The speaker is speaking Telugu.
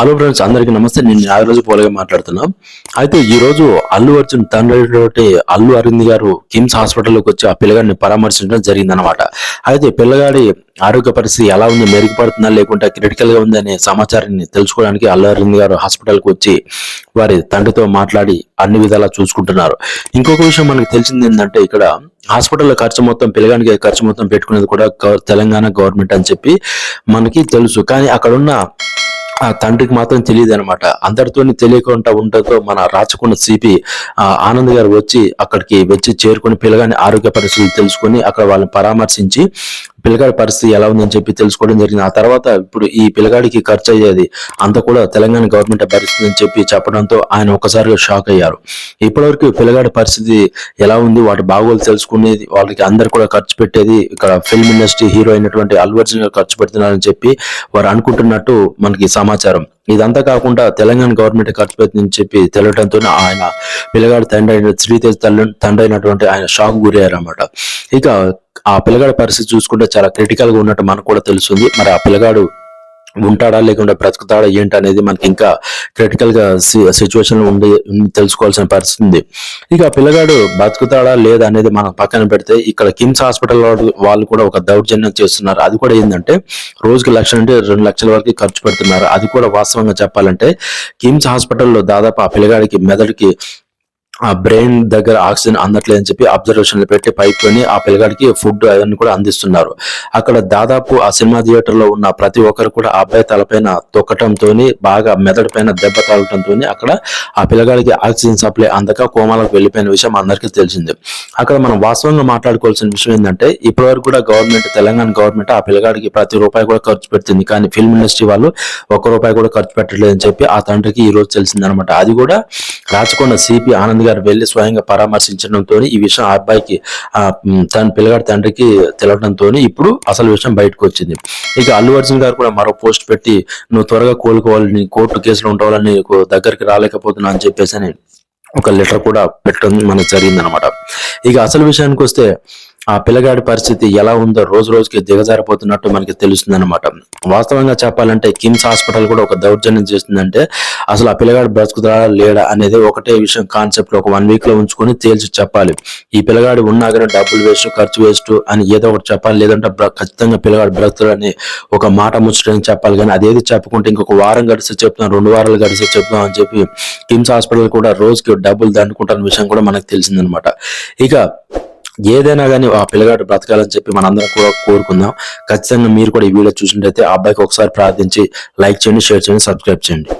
హలో ఫ్రెండ్స్ అందరికీ నమస్తే. నేను నాగరాజు పోలగా మాట్లాడుతున్నా. అయితే ఈ రోజు అల్లు అర్జున్ తండ్రి అల్లు అరవింద్ గారు కిమ్స్ హాస్పిటల్లోకి వచ్చి ఆ పిల్లగాడిని పరామర్శించడం జరిగిందనమాట అయితే పిల్లగాడి ఆరోగ్య పరిస్థితి ఎలా ఉంది మెరుగుపడుతుందా లేకుంటే క్రిటికల్గా ఉందనే సమాచారాన్ని తెలుసుకోవడానికి అల్లు అరవింద్ గారు హాస్పిటల్కి వచ్చి వారి తండ్రితో మాట్లాడి అన్ని విధాలా చూసుకుంటున్నారు. ఇంకొక విషయం మనకు తెలిసింది ఏంటంటే ఇక్కడ హాస్పిటల్లో ఖర్చు మొత్తం పిల్లగానికి ఖర్చు మొత్తం పెట్టుకునేది కూడా తెలంగాణ గవర్నమెంట్ అని చెప్పి మనకి తెలుసు. కానీ అక్కడున్న ఆ తండ్రికి మాత్రం తెలియదు అనమాట అందరితోని తెలియకుండా ఉండటంతో మన రాచకొండ సిపి ఆనంద్ గారు వచ్చి అక్కడికి వచ్చి చేరుకుని పిల్లగాని ఆరోగ్య పరిస్థితులు తెలుసుకొని అక్కడ వాళ్ళని పరామర్శించి పిల్లగాడి పరిస్థితి ఎలా ఉందని చెప్పి తెలుసుకోవడం జరిగింది. ఆ తర్వాత ఇప్పుడు ఈ పిల్లగాడికి ఖర్చు అయ్యేది అంత కూడా తెలంగాణ గవర్నమెంట్ భరిస్తుందని అని చెప్పి చెప్పడంతో ఆయన ఒక్కసారిగా షాక్ అయ్యారు. ఇప్పటివరకు పిల్లగాడి పరిస్థితి ఎలా ఉంది? వాటి బాగోలు తెలుసుకునేది వాళ్ళకి అందరు కూడా ఖర్చు పెట్టేది ఇక్కడ ఫిల్మ్ ఇండస్ట్రీ హీరో అయినటువంటి అల్లు అర్జున్ గారు ఖర్చు పెడుతున్నారని చెప్పి వారు అనుకుంటున్నట్టు మనకి సమాచారం. ఇదంతా కాకుండా తెలంగాణ గవర్నమెంట్ ఖర్చు పెట్టిందని చెప్పి తెలియడంతో ఆయన పిల్లగాడి తండ్రి అయిన శ్రీతేజ్ తండ్రి అయినటువంటి ఆయన షాక్ గురయ్యారు అనమాట ఇక ఆ పిల్లగాడి పరిస్థితి చూసుకుంటే చాలా క్రిటికల్గా ఉన్నట్టు మనకు కూడా తెలుస్తుంది. మరి ఆ పిల్లగాడు ఉంటాడా లేకుండా బ్రతుకుతాడా ఏంటి అనేది మనకి ఇంకా క్రిటికల్గా సిచ్యువేషన్ ఉండి తెలుసుకోవాల్సిన పరిస్థితి ఉంది. ఇక పిల్లగాడు బ్రతుకుతాడా లేదా అనేది మనం పక్కన పెడితే ఇక్కడ కిమ్స్ హాస్పిటల్ వాళ్ళు- వాళ్ళు కూడా ఒక దౌర్జన్యం చేస్తున్నారు. అది కూడా ఏంటంటే రోజుకి లక్ష నుండి రెండు లక్షల వరకు ఖర్చు పెడుతున్నారు. అది కూడా వాస్తవంగా చెప్పాలంటే కిమ్స్ హాస్పిటల్లో దాదాపు ఆ పిల్లగాడికి మెదడుకి ఆ బ్రెయిన్ దగ్గర ఆక్సిజన్ అందట్లేదని చెప్పి అబ్జర్వేషన్లు పెట్టి పైప్లోని ఆ పిల్లగాడికి ఫుడ్ అవన్నీ కూడా అందిస్తున్నారు. అక్కడ దాదాపు ఆ సినిమా థియేటర్లో ఉన్న ప్రతి ఒక్కరు కూడా ఆ అబ్బాయి తలపైన తొక్కటంతో బాగా మెదడు పైన దెబ్బ తగలటంతో అక్కడ ఆ పిల్లగాడికి ఆక్సిజన్ సప్లై అందక కోమాలకు వెళ్ళిపోయిన విషయం అందరికీ తెలిసింది. అక్కడ మనం వాస్తవంగా మాట్లాడుకోవాల్సిన విషయం ఏంటంటే ఇప్పటివరకు కూడా గవర్నమెంట్ తెలంగాణ గవర్నమెంట్ ఆ పిల్లగాడికి ప్రతి రూపాయి కూడా ఖర్చు పెడుతుంది. కానీ ఫిల్మ్ ఇండస్ట్రీ వాళ్ళు ఒక్క రూపాయి కూడా ఖర్చు పెట్టలేదని చెప్పి ఆ తండ్రికి ఈ రోజు తెలిసిందనమాట. అది కూడా రాచకొండ సిపి ఆనంద్ గారు వెళ్ళి స్వయంగా పరామర్శించడంతో ఈ విషయం ఆ అబ్బాయికి తన పిల్లగాడి తండ్రికి తెలవడంతో ఇప్పుడు అసలు విషయం బయటకు వచ్చింది ఇక అల్లు అర్జున్ గారు కూడా మరో పోస్ట్ పెట్టి నువ్వు త్వరగా కోలుకోవాలని కోర్టు కేసులు ఉండవాలని దగ్గరికి రాలేకపోతున్నా అని చెప్పేసి అని ఒక లెటర్ కూడా పెట్టడం మనకు జరిగింది అనమాట ఇక అసలు విషయానికి వస్తే ఆ పిల్లగాడి పరిస్థితి ఎలా ఉందో రోజు రోజుకి దిగజారిపోతున్నట్టు మనకి తెలుస్తుంది అనమాట వాస్తవంగా చెప్పాలంటే కిమ్స్ హాస్పిటల్ కూడా ఒక దౌర్జన్యం చేస్తుందంటే అసలు ఆ పిల్లగాడు బ్రతుకుతాడా లేడా అనేది ఒకటే విషయం కాన్సెప్ట్ ఒక వన్ వీక్లో ఉంచుకొని తేల్చి చెప్పాలి. ఈ పిల్లగాడు ఉన్నా కానీ డబ్బులు వేస్ట్ ఖర్చు వేస్ట్ అని ఏదో ఒకటి చెప్పాలి. లేదంటే ఖచ్చితంగా పిల్లగాడు బ్రతుకుతాడని ఒక మాట ముచ్చటని చెప్పాలి. కానీ అదేది చెప్పుకుంటే ఇంకొక వారం గడిస్తే చెప్తాం రెండు వారాలు గడిస్తే చెప్తాం అని చెప్పి కిమ్స్ హాస్పిటల్ కూడా రోజుకి డబ్బులు దండుకుంటున్న విషయం కూడా మనకు తెలిసిందనమాట ఇక ఏదైనా కానీ ఆ పిల్లగాడు బ్రతకాలని చెప్పి మనందరం కూడా కోరుకుందాం. ఖచ్చితంగా మీరు కూడా ఈ వీడియో చూసినట్టయితే ఆ అబ్బాయికి ఒకసారి ప్రార్థించి లైక్ చేయండి షేర్ చేయండి సబ్స్క్రైబ్ చేయండి.